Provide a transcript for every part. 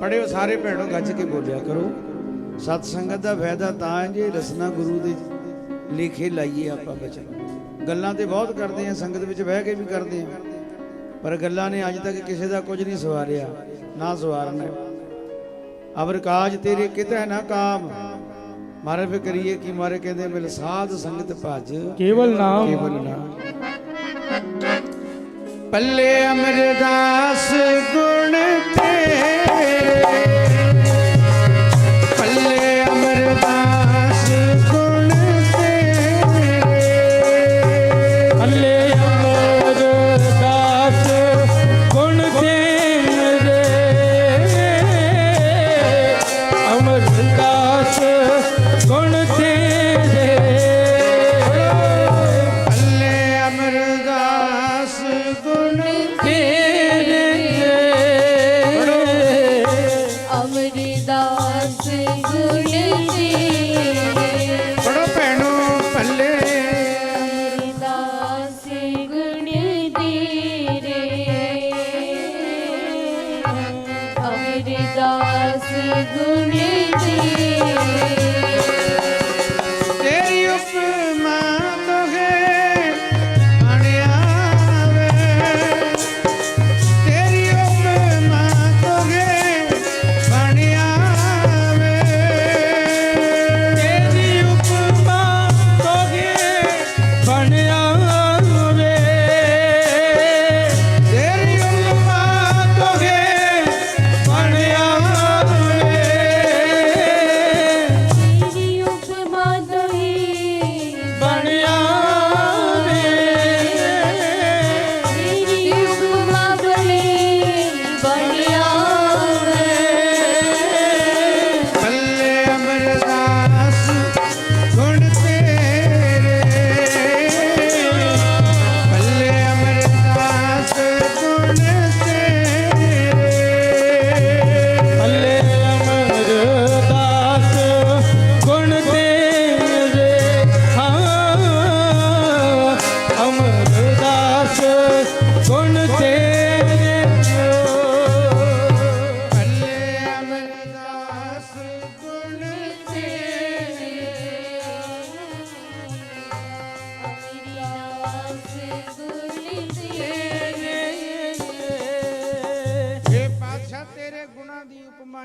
ਪੜਿਓ ਸਾਰੇ ਭੈਣੋ ਗੱਜ ਕੇ ਬੋਲਿਆ ਕਰੋ। ਸਤ ਸੰਗਤ ਦਾ ਫਾਇਦਾ ਤਾਂ ਹੈ ਜੇ ਰਸਨਾ ਗੁਰੂ ਦੇ ਲਿਖੇ ਲਾਈਏ ਆਪਾਂ ਬਚਨ। ਗੱਲਾਂ ਤੇ ਬਹੁਤ ਕਰਦੇ ਆ ਸੰਗਤ ਵਿੱਚ ਬਹਿ ਕੇ ਵੀ ਕਰਦੇ ਆ ਪਰ ਗੱਲਾਂ ਨੇ ਅੱਜ ਤੱਕ ਕਿਸੇ ਦਾ ਕੁਝ ਨਹੀਂ ਸਵਾਰਿਆ ਨਾ ਸਵਾਰਨਾ ਅਬਰ ਕਾਜ ਤੇਰੇ ਕਿਤੇ ਨਾ ਕਾਮ। ਮਾਰੇ ਫੇ ਕਰੀਏ ਕਿ ਮਾਰੇ ਕਹਿੰਦੇ ਮਿਲ ਸਾਧ ਸੰਗਤ ਭਜ। ਕੇਵਲ ਨਾਮ। ਕੇਵਲ ਨਾਮ। ਪੱਲੇ ਅਮਰਦਾਸ ਗੁਣ ਅਮਰਦਾਸ ਗੁਣ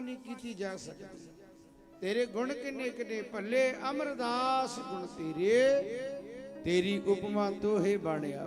ਨਹੀਂ ਕੀਤੀ ਜਾ ਸਕਦੀ, ਤੇਰੇ ਗੁਣ ਕਿੰਨੇ ਕਿੰਨੇ ਭੱਲੇ, ਅਮਰਦਾਸ ਗੁਣ ਤੇਰੇ, ਤੇਰੀ ਉਪਮਾ ਤੋਹੇ ਬਣਿਆ